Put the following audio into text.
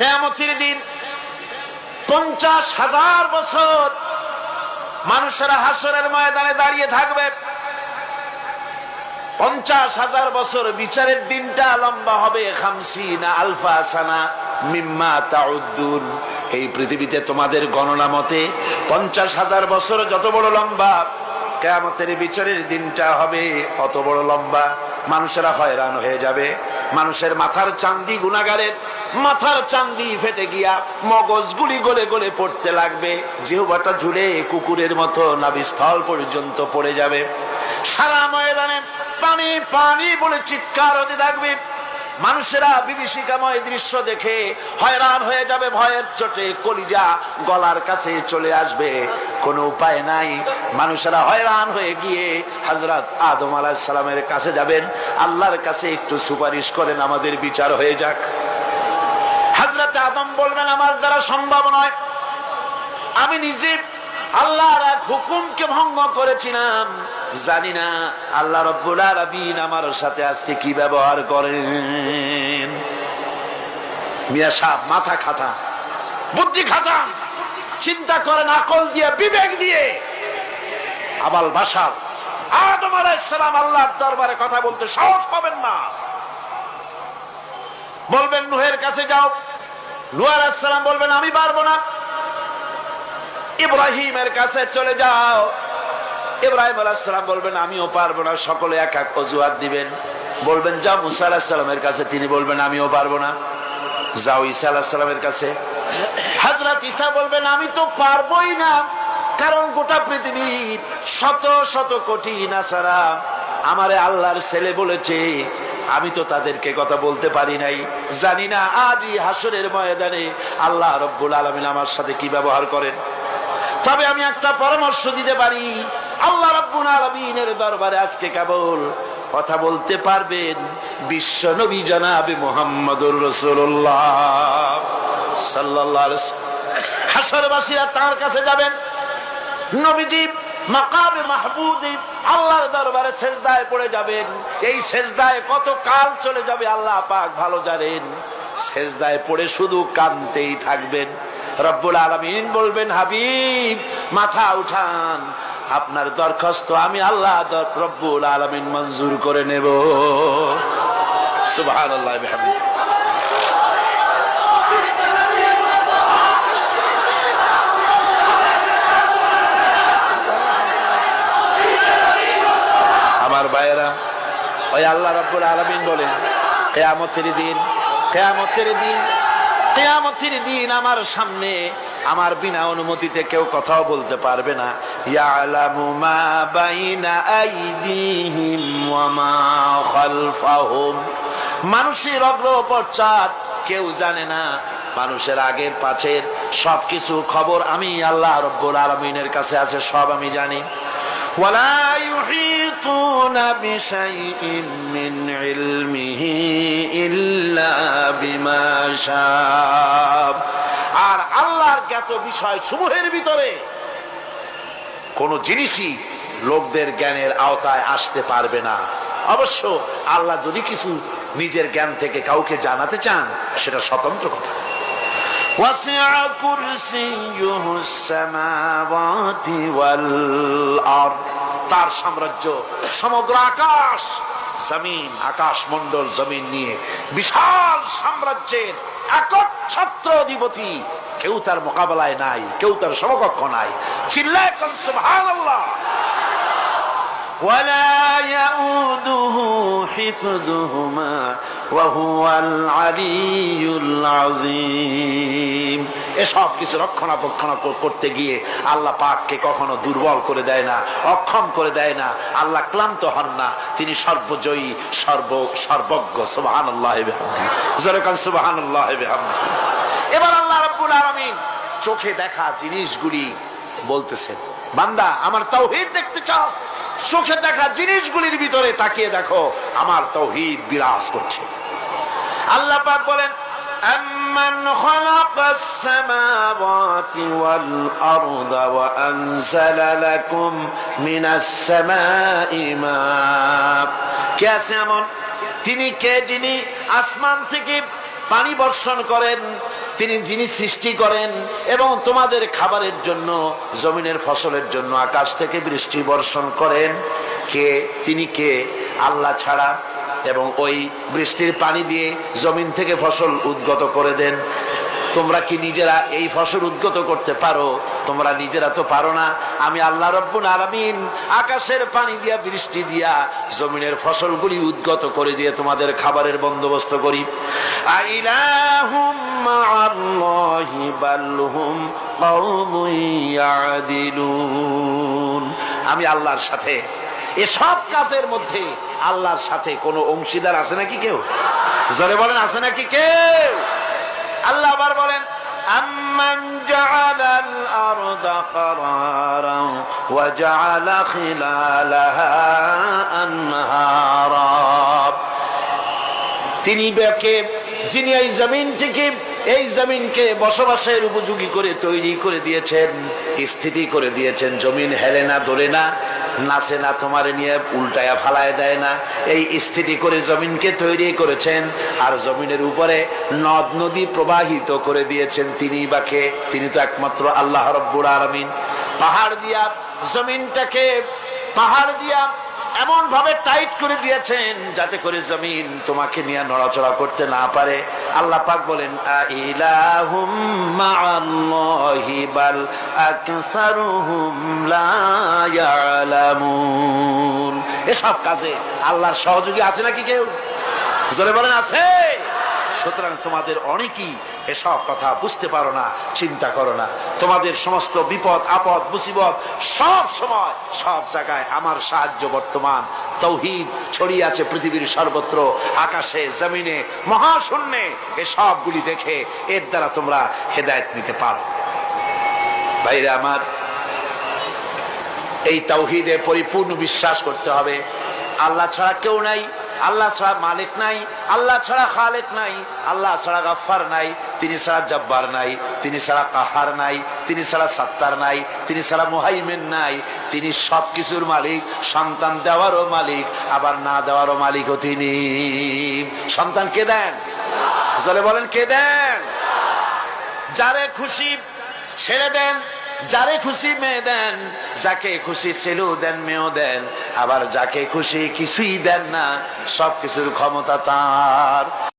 কেয়ামতির দিন পঞ্চাশ হাজার বছর মানুষেরা হাসরের ময়দানে দাঁড়িয়ে থাকবে। পঞ্চাশ হাজার বছর বিচারের দিনটা লম্বা হবে। এই পৃথিবীতে তোমাদের গণনা মতে পঞ্চাশ হাজার বছর যত বড় লম্বা, কেয়ামতের বিচারের দিনটা হবে অত বড় লম্বা। মানুষেরা হয়রান হয়ে যাবে। মানুষের মাথার চান্দি গুণাগারের মাথার চান্দি ফেটে গিয়া মগজ গুলি গলে গলে পড়তে লাগবে। জিহবাটা ঝুলে কুকুরের মতো নাভিস্থল পর্যন্ত পড়ে যাবে। সারা ময়দানে পানি পানি বলে চিৎকার হতে থাকবে। মানুষেরা বিভীষিকাময় দৃশ্য দেখে হয়রান হয়ে যাবে ভয়ের চোটে কলিজা গলার কাছে চলে আসবে। কোনো উপায় নাই। মানুষেরা হয়রান হয়ে গিয়ে হজরত আদম আলাহিসাল্লামের কাছে যাবেন। আল্লাহর কাছে একটু সুপারিশ করেন, আমাদের বিচার হয়ে যাক। হজরত আদম বলবেন, আমার দ্বারা সম্ভব নয়। আমি নিজে আল্লাহর এক হুকুমকে ভঙ্গ করেছিলাম। জানি না আল্লাহ রব্বুল আলামিন আমার সাথে আজকে কি ব্যবহার করেন। মিয়া সাহেব, মাথা খাটা, বুদ্ধি খাটা, চিন্তা করেন, আকল দিয়ে, বিবেক দিয়ে। আবাল বাসার আদম আলাইসালাম আল্লাহর দরবারে কথা বলতে সাহস পাবেন না। বলবেন, নুহের কাছে যাও। আলাইসালাম বলবেন, আমি পারব না। ইব্রাহিমের কাছে চলে যাও। ইব্রাহিম আলাহাম বলবেন, আমিও পারব না। সকলে এক এক অজুহাত দিবেন। বলবেন, যাও মুসা কাছে। তিনি বলবেন, আমিও পারব না। যাও ঈসা আলাহিসাল্লামের কাছে। হাজরত বলবেন, আমি তো পারবোই না, কারণ গোটা পৃথিবীর শত শত কোটি নাসারা আমারে আল্লাহর ছেলে বলেছে। আমি তো তাদেরকে কথা বলতে পারি নাই। জানি না আজই হাসরের ময়দানে আল্লাহ রব্বুল আলমিন আমার সাথে কি ব্যবহার করেন। তবে আমি একটা পরামর্শ দিতে পারি, আল্লাহ রাব্বুল আলামিনের দরবারে আজকে কেবল কথা বলতে পারবেন বিশ্ব নবী জনাবে মোহাম্মদুর রাসূলুল্লাহ সাল্লাল্লাহু আলাইহি হাসরবাসীরা তার কাছে যাবেন। নবীজি মাকামে মাহবুবে আল্লাহর দরবারে সেজদায় পড়ে যাবেন। এই সেজদায় কত কাল চলে যাবে আল্লাহ পাক ভালো জানেন। সেজদায় পড়ে শুধু কানতেই থাকবেন। রব্বুল আলমিন বলবেন, হাবিব, মাথা উঠান। আপনার দরখাস্ত আমি আল্লাহ রব্বুল আলমিন মঞ্জুর করে নেব। সুবাহ আল্লাহ আমার ভাইয়েরা, ওই আল্লাহ রব্বুল আলমিন বলেন, কেয়ামতের দিন কেয়ামতের দিন কেয়ামতের দিন আমার সামনে আমার বিনা অনুমতিতে কেউ কথাও বলতে পারবে না। মানুষের অগ্র পশ্চাৎ কেউ জানে না, মানুষের আগের, পাছের সবকিছু খবর আমি আল্লাহ রব্বুল আলমিনের কাছে আছে, সব আমি জানি। ولا يحيطون بشيء من علمه إلا بما شاء আর আল্লাহর জ্ঞাত বিষয় সমূহের ভিতরে কোন জিনিসই লোকদের জ্ঞানের আওতায় আসতে পারবে না অবশ্য আল্লাহ যদি কিছু নিজের জ্ঞান থেকে কাউকে জানাতে চান সেটা স্বতন্ত্র কথা وسع كرسيه السماوات والأرض তার সাম্রাজ্য সমগ্র আকাশ জমিন আকাশ মন্ডল জমিন নিয়ে বিশাল সাম্রাজ্যের একচ্ছত্র অধিপতি কেউ তার মোকাবেলায় নাই কেউ তার সমকক্ষ নাই চিল্লায় সুবহানাল্লাহ ولا يؤوده حفظهما وهو العلي العظيم এসব কিছু রক্ষণাবেক্ষণ করতে গিয়ে আল্লাহ পাককে কখনো দুর্বল করে দেয় না অক্ষম করে দেয় না আল্লাহ ক্লান্ত হন না তিনি সর্বজয়ী সর্ব সর্বজ্ঞ সুবাহান আল্লাহ সুবাহান আল্লাহ এবার আল্লাহ রব্বুল আলমিন চোখে দেখা জিনিসগুলি বলতেছেন বান্দা আমার তাওহীদ দেখতে চাও চোখে দেখা জিনিসগুলির ভিতরে তাকিয়ে দেখো আমার তৌহিদ বিরাজ করছে আল্লাহ পাক বলেন أمن خلق السماوات والأرض وأنزل لكم من السماء ماء কে আছে এমন তিনি কে যিনি আসমান থেকে পানি বর্ষণ করেন তিনি যিনি সৃষ্টি করেন এবং তোমাদের খাবারের জন্য জমিনের ফসলের জন্য আকাশ থেকে বৃষ্টি বর্ষণ করেন কে তিনি কে আল্লাহ ছাড়া এবং ওই বৃষ্টির পানি দিয়ে জমিন থেকে ফসল উদ্গত করে দেন। তোমরা কি নিজেরা এই ফসল উদ্গত করতে পারো? তোমরা নিজেরা তো পারো না। আমি আল্লাহ রব্বুল আলামিন আকাশের পানি দিয়া, বৃষ্টি দিয়া জমিনের ফসলগুলি উদ্গত করে দিয়ে তোমাদের খাবারের বন্দোবস্ত করি। আমি আল্লাহর সাথে এসব কাজের মধ্যে আল্লাহর সাথে কোনো অংশীদার আছে নাকি কেউ জোরে বলেন আছে নাকি কেউ আল্লাহ আবার বলেন أمن جعل الأرض قرارا وجعل خلالها أنهارا তিনি বেকে যিনি এই জমিনটিকে এই জমিনকে বসবাসের উপযোগী করে তৈরি করে দিয়েছেন স্থিতি করে দিয়েছেন জমিন হেলে না দোলে না নাচে না তোমার নিয়ে উল্টায়া ফালায় দেয় না। এই স্থিতি করে জমিনকে তৈরি করেছেন আর জমিনের উপরে নদ নদী প্রবাহিত করে দিয়েছেন তিনি বাকে তিনি তো একমাত্র আল্লাহ রব্বুর আরমিন পাহাড় দিয়া জমিনটাকে পাহাড় দিয়া এমন ভাবে টাইট করে দিয়েছেন যাতে করে জমিন তোমাকে নিয়ে নড়াচড়া করতে না পারে। আল্লাহ পাক বলেন এসব কাজে আল্লাহর সহযোগী আছে নাকি কেউ? জোরে বলেন, আছে। সুতরাং তোমাদের অনেকেই এসব কথা বুঝতে পারো না, চিন্তা করো না। তোমাদের সমস্ত বিপদ, আপদ, মুসিবত সব সময়, সব জায়গায় আমার সাহায্য বর্তমান। তৌহিদ ছড়িয়ে আছে পৃথিবীর সর্বত্র, আকাশে, জমিনে, মহাশূন্যে। এসবগুলি দেখে এর দ্বারা তোমরা হেদায়ত নিতে পারো। ভাইরে আমার, এই তৌহিদে পরিপূর্ণ বিশ্বাস করতে হবে। আল্লাহ ছাড়া কেউ নাই আল্লাহ ছাড়া মালিক নাই, আল্লাহ ছাড়া খালেক নাই, আল্লাহ ছাড়া গাফার নাই, তিনি ছাড়া জব্বার নাই, তিনি ছাড়া কাহার নাই, তিনি ছাড়া সাত্তার নাই, তিনি ছাড়া মুহাইমেন নাই, তিনি সব কিছুর মালিক, সন্তান দেওয়ারও মালিক, আবার না দেওয়ারও মালিকও তিনি। সন্তান কে দেন? বলেন, কে দেন? যারে খুশি ছেড়ে দেন যারে খুশি মেয়ে দেন, যাকে খুশি ছেলেও দেন, মেয়েও দেন। আবার যাকে খুশি কিছুই দেন না সব কিছুর ক্ষমতা তার।